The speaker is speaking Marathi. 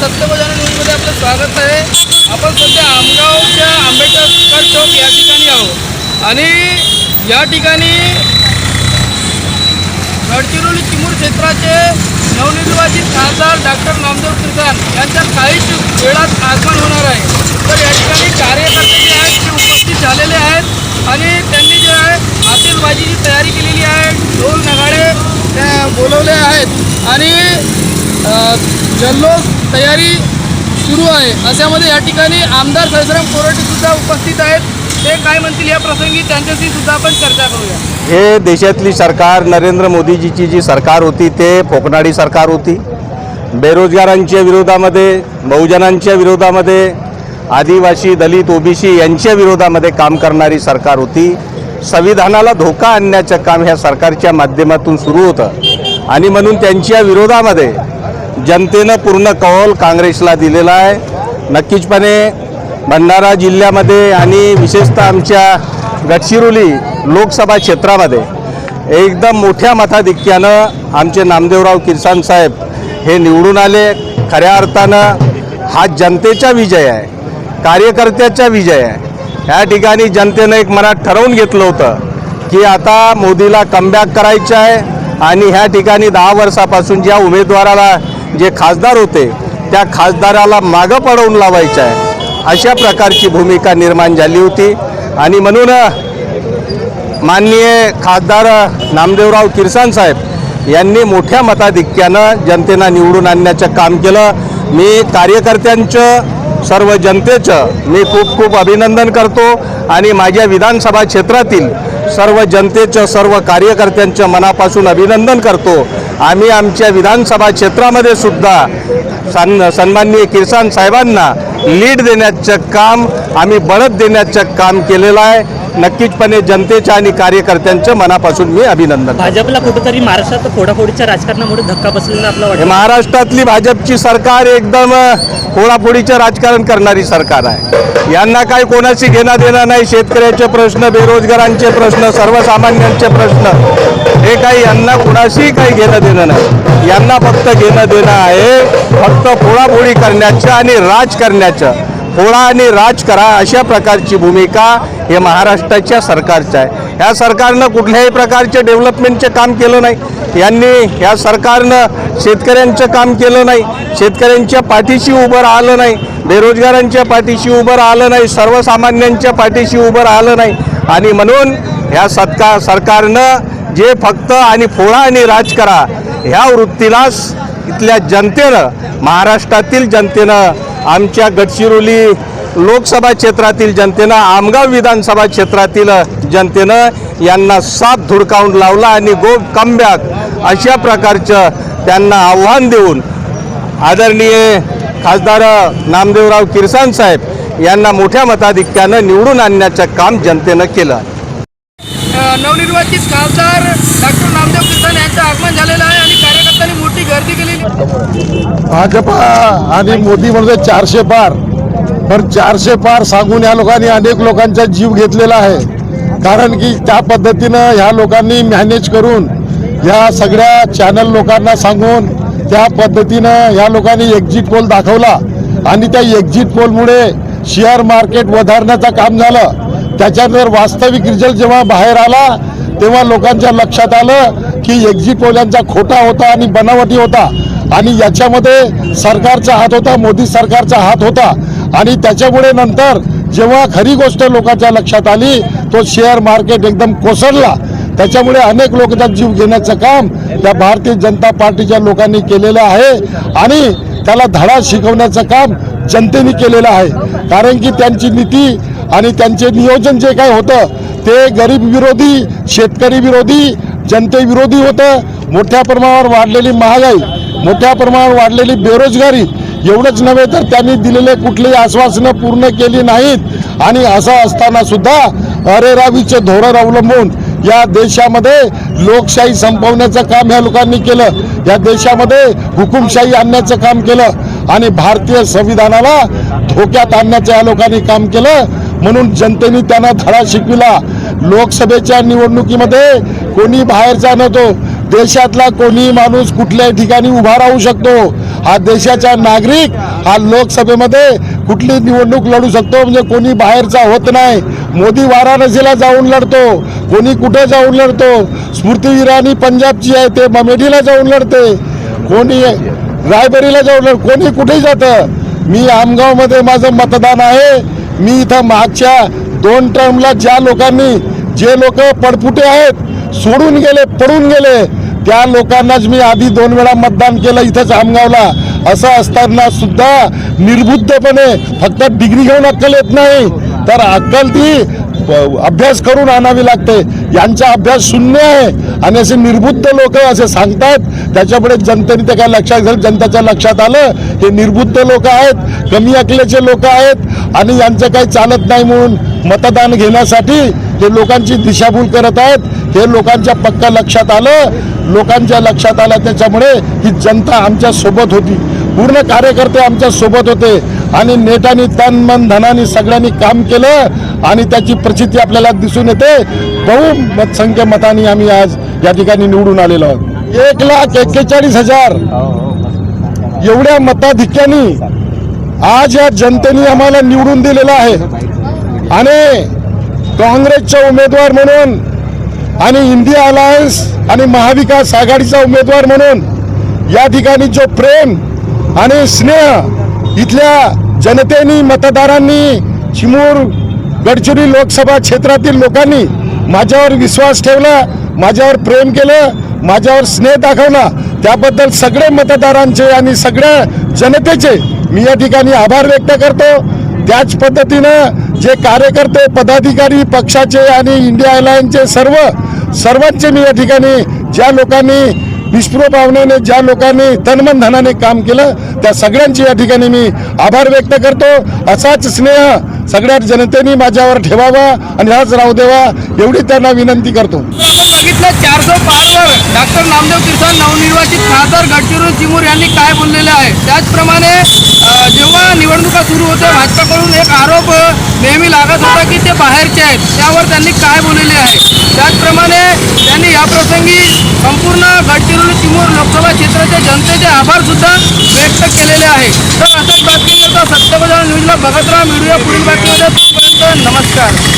सत्यवजन न्यूजमध्ये आपलं स्वागत आहे. आपण सध्या आमगावच्या आंबेडकर चौक या ठिकाणी आहोत. आणि या ठिकाणी गडचिरोली चिमूर क्षेत्राचे नवनिर्वाचित खासदार डॉक्टर नामदेव किर्सान यांच्या काहीच वेळात आगमन होणार आहे. तर या ठिकाणी कार्यकर्ते जे आहेत ते उपस्थित झालेले आहेत आणि त्यांनी जे आहे आतिषबाजीची तयारी केलेली आहे. ढोल नगाडे बोलवले आहेत. आणि जल्लोष तयारी सुरू आहे. अशामध्ये या ठिकाणी आमदार सैसराम कोरटेसुद्धा उपस्थित आहेत. ते काय म्हणतील या प्रसंगी त्यांच्याशी सुद्धा आपण चर्चा करूया. हे देशातली सरकार नरेंद्र मोदीजीची जी सरकार होती ते फोकनाडी सरकार होती. बेरोजगारांच्या विरोधामध्ये बहुजनांच्या विरोधामध्ये आदिवासी दलित ओबीसी यांच्या विरोधामध्ये काम करणारी सरकार होती. संविधानाला धोका आणण्याचं काम ह्या सरकारच्या माध्यमातून सुरू होतं. आणि म्हणून त्यांच्या विरोधामध्ये जनतेनं पूर्ण कौल काँग्रेसला दिलेला आहे. नक्कीचपणे भंडारा जिल्ह्यामध्ये आणि विशेषतः आमच्या गडचिरोली लोकसभा क्षेत्रामध्ये एकदम मोठ्या मताधिक्यानं आमचे नामदेवराव किरसान साहेब हे निवडून आले. खऱ्या अर्थानं हा जनतेचा विजय आहे. कार्यकर्त्याचा विजय आहे. या ठिकाणी जनतेनं एक मनात ठरवून घेतलं होतं की आता मोदीला कमबॅक करायचं आहे आणि ह्या ठिकाणी दहा वर्षापासून ज्या उमेदवाराला जे खासदार होते त्या खासदाराला मागं पडवून लावायचं आहे. अशा प्रकारची भूमिका निर्माण झाली होती. आणि म्हणून माननीय खासदार नामदेवराव किरसान साहेब यांनी मोठ्या मताधिक्यानं जनतेला निवडून आणण्याचं काम केलं. मी कार्यकर्त्यांचं सर्व जनतेचं मी खूप खूप अभिनंदन करतो. आणि माझ्या विधानसभा क्षेत्रातील सर्व जनतेचं सर्व कार्यकर्त्यांचं मनापासून अभिनंदन करतो. आम्ही आमच्या विधानसभा क्षेत्रामध्ये सुद्धा सन सन्माननीय किरसान साहेबांना लीड देण्याचं काम आम्ही बढत देण्याचं काम केलेलं आहे. नक्कीचपणे जनतेच्या आणि कार्यकर्त्यांचं मनापासून मी अभिनंदन. भाजपला कुठेतरी महाराष्ट्रात फोडाफोडीच्या राजकारणामुळे धक्का बसलेला आपला महाराष्ट्रातली भाजपची सरकार एकदम फोडाफोडीचं राजकारण करणारी सरकार आहे. यांना काही कोणाशी घेणं देणं नाही. शेतकऱ्याचे प्रश्न बेरोजगारांचे प्रश्न सर्वसामान्यांचे प्रश्न हे काही यांना कुणाशी काही घेणं देणं नाही. यांना फक्त घेणं देणं आहे फक्त पोळापोळी करण्याचं आणि राज करण्याचं. फोडा आणि राज करा अशा प्रकारची भूमिका हे महाराष्ट्राच्या सरकारचं आहे. ह्या सरकारनं कुठल्याही प्रकारचे डेव्हलपमेंटचे काम केलं नाही. यांनी ह्या सरकारनं शेतकऱ्यांचं काम केलं नाही. शेतकऱ्यांच्या पाठीशी उभं राहिलं नाही. बेरोजगारांच्या पाठीशी उभं राहिलं नाही. सर्वसामान्यांच्या पाठीशी उभं राहिलं नाही. आणि म्हणून ह्या सत्का सरकारनं जे फक्त आणि फोडा आणि राज करा ह्या वृत्तीलाच इथल्या जनतेनं महाराष्ट्रातील जनतेनं आमच्या गडचिरोली लोकसभा क्षेत्रातील जनतेनं आमगाव विधानसभा क्षेत्रातील जनतेनं यांना साप धुडकावून लावला आणि गो कमबॅक अशा प्रकारचं त्यांना आव्हान देऊन आदरणीय खासदार नामदेवराव किरसान साहेब यांना मोठ्या मताधिक्यानं निवडून आणण्याचं काम जनतेनं केलं. नवनिर्वाचित खासदार डॉक्टर नामदेव किर्तन यांचं आगमन झालेलं आहे आणि कार्यकर्त्यांनी मोठी गर्दी केलेली आहे. भाजपा आणि मोदी म्हणतो चारशे पार. पण चारशे पार सांगून या लोकांनी अनेक लोकांचा जीव घेतलेला आहे. कारण की त्या पद्धतीनं ह्या लोकांनी मॅनेज करून ह्या सगळ्या चॅनल लोकांना सांगून त्या पद्धतीनं ह्या लोकांनी एक्झिट पोल दाखवला. आणि त्या एक्झिट पोलमुळे शेअर मार्केट वधारण्याचं काम झालं. त्याच्यानंतर वास्तविक रिझल्ट जेव्हा बाहेर आला तेव्हा लोकांच्या लक्षात आलं की एक्झिट पोलांचा खोटा होता आणि बनावटी होता. आणि याच्यामध्ये सरकारचा हात होता मोदी सरकारचा हात होता. आणि त्याच्यामुळे नंतर जेव्हा खरी गोष्ट लोकांच्या लक्षात आली तो शेअर मार्केट एकदम कोसळला. त्याच्यामुळे अनेक लोकांचा जीव घेण्याचं काम त्या भारतीय जनता पार्टीच्या लोकांनी केलेलं आहे. आणि त्याला धडा शिकवण्याचं काम जनतेने केलेलं आहे. कारण की त्यांची नीती आणि त्यांचे नियोजन जे काय होतं ते गरीब विरोधी शेतकरी विरोधी जनतेविरोधी होतं. मोठ्या प्रमाणावर वाढलेली महागाई मोठ्या प्रमाणावर वाढलेली बेरोजगारी एवढंच नव्हे तर त्यांनी दिलेले कुठलेही आश्वासनं पूर्ण केली नाहीत. आणि असं असताना सुद्धा अरेरावीचे धोरण अवलंबून या देशामध्ये लोकशाही संपवण्याचं काम या लोकांनी केलं. या देशामध्ये हुकुमशाही आणण्याचं काम केलं. आणि भारतीय संविधानाला धोक्यात आणण्याचं या लोकांनी काम केलं. म्हणून जनतेने त्यांना धडा शिकविला. लोकसभेच्या निवडणुकीमध्ये कोणी बाहेरचा नव्हतो देशातला कोणी माणूस कुठल्याही ठिकाणी उभा राहू शकतो? हा देशाचा नागरिक हा लोकसभेमध्ये कुठली निवडणूक लढू शकतो? म्हणजे कोणी बाहेरचा होत नाही. मोदी वाराणसीला जाऊन लढतो कोणी कुठे जाऊन लढतो? स्मृती इराणी पंजाबची आहे ते ममेडीला जाऊन लढते. कोणी रायबरीला जाऊन लढ कोणी कुठेही जातं. मी आमगावमध्ये माझं मतदान आहे. मी इथं मागच्या दोन टर्मला ज्या लोकांनी जे लोक पडपुटे आहेत सोडून गेले पडून गेले त्या लोकांनाच मी आधी दोन वेळा मतदान केलं इथंच आमगावला. असं असताना सुद्धा निर्बुद्धपणे फक्त डिग्री घेऊन अक्कल येत नाही. तर अक्कल ती अभ्यास करून आणावी लागते. यांचा अभ्यास शून्य आहे. आणि असे निर्बुद्ध लोक असे सांगतात त्याच्यापुढे जनतेने ते काय लक्षात घेतलं जनतेच्या लक्षात आलं हे निर्बुद्ध लोक आहेत कमी अकलेचे लोक आहेत आणि यांचं काही चालत नाही म्हणून मतदान घेण्यासाठी हे लोकांची दिशाभूल करत आहेत हे लोकांच्या पक्का लक्षात आलं. लोकांच्या लक्षात आलं त्याच्यामुळे ही जनता आमच्यासोबत होती. पूर्ण कार्यकर्ते आमच्यासोबत होते आणि नेटानी तन मन धनाने सगळ्यांनी काम केलं आणि त्याची प्रचिती आपल्याला दिसून येते. बहुमतसंख्य मतांनी आम्ही आज या ठिकाणी निवडून आलेलो आहोत. एक लाख एक्केचाळीस हजार. एवढ्या मताधिक्यानी आज या जनतेने आम्हाला निवडून दिलेलं आहे. आणि काँग्रेसचा उमेदवार म्हणून आणि इंडिया अलायन्स आणि महाविकास आघाडीचा उमेदवार म्हणून या ठिकाणी जो प्रेम आणि स्नेह इथल्या जनतेनी मतदारांनी चिमूर गडचिरोली लोकसभा क्षेत्रातील लोकांनी माझ्यावर विश्वास ठेवला माझ्यावर प्रेम केलं माझ्यावर स्नेह दाखवला. त्याबद्दल सगळे मतदारांचे आणि सगळ्या जनतेचे मी या ठिकाणी आभार व्यक्त करतो. त्याच पद्धतीनं जे कार्यकर्ते पदाधिकारी पक्षाचे आणि इंडिया अलायन्सचे सर्व सर्वांचे मी या ठिकाणी ज्या लोकांनी निष्प्रो भावनेने ज्या लोकांनी तनमन धनाने काम केलं त्या सगळ्यांचे या ठिकाणी मी आभार व्यक्त करतो. असाच स्नेह सगळ्या जनतेने माझ्यावर ठेवावा आणि हाच राहू देवा एवढी त्यांना विनंती करतो. आपण बघितलं चारशे पारवर डॉक्टर नामदेव किर्तन नवनिर्वाचित खासदार गडचिरोली चिमूर यांनी काय बोललेले आहे? त्याचप्रमाणे जेव्हा निवडणुका सुरू होत्या भाजपाकडून एक आरोप नेहमी लागत होता की ते बाहेरचे आहेत. त्यावर त्यांनी काय बोललेले आहे? त्याचप्रमाणे त्यांनी या प्रसंगी संपूर्ण गडचिरोली चिमूर लोकसभा क्षेत्राच्या जनतेचे आभार सुद्धा व्यक्त केलेले आहे. तर अशाच बातमीकरता सत्यबजाव न्यूजला बघत राहा. मिळूया पुढील बातमीमध्ये तोपर्यंत नमस्कार.